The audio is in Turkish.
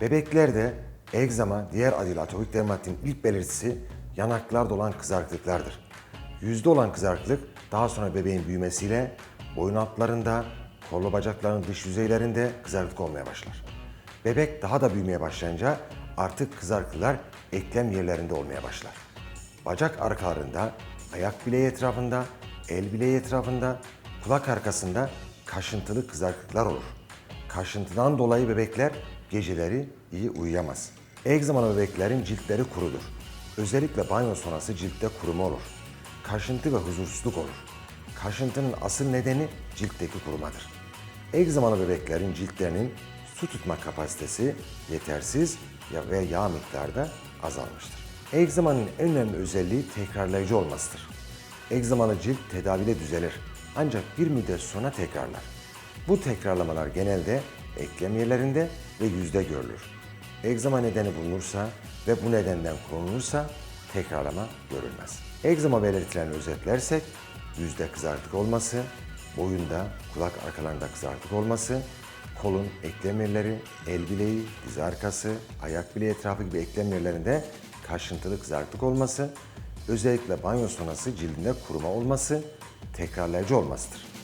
Bebeklerde egzama diğer adıyla atopik dermatitin ilk belirtisi yanaklarda olan kızarıklıklardır. Yüzde olan kızarıklık daha sonra bebeğin büyümesiyle boyun altlarında, kollu bacakların dış yüzeylerinde kızarıklık olmaya başlar. Bebek daha da büyümeye başlayınca artık kızarıklıklar eklem yerlerinde olmaya başlar. Bacak arkalarında, ayak bileği etrafında, el bileği etrafında, kulak arkasında kaşıntılı kızarıklıklar olur. Kaşıntıdan dolayı bebekler geceleri iyi uyuyamaz. Egzamalı bebeklerin ciltleri kurudur. Özellikle banyo sonrası ciltte kuruma olur. Kaşıntı ve huzursuzluk olur. Kaşıntının asıl nedeni ciltteki kurumadır. Egzamalı bebeklerin ciltlerinin su tutma kapasitesi yetersiz ve yağ miktarda azalmıştır. Egzamanın en önemli özelliği tekrarlayıcı olmasıdır. Egzamalı cilt tedavide düzelir ancak bir müddet sonra tekrarlar. Bu tekrarlamalar genelde eklem yerlerinde ve yüzde görülür. Egzama nedeni bulunursa ve bu nedenden korunursa tekrarlama görülmez. Egzama belirtilerini özetlersek yüzde kızarıklık olması, boyunda, kulak arkalarında kızarıklık olması, kolun eklem yerleri, el bileği, diz arkası, ayak bileği etrafı gibi eklem yerlerinde kaşıntılı kızarıklık olması, özellikle banyo sonrası cildinde kuruma olması, tekrarlayıcı olmasıdır.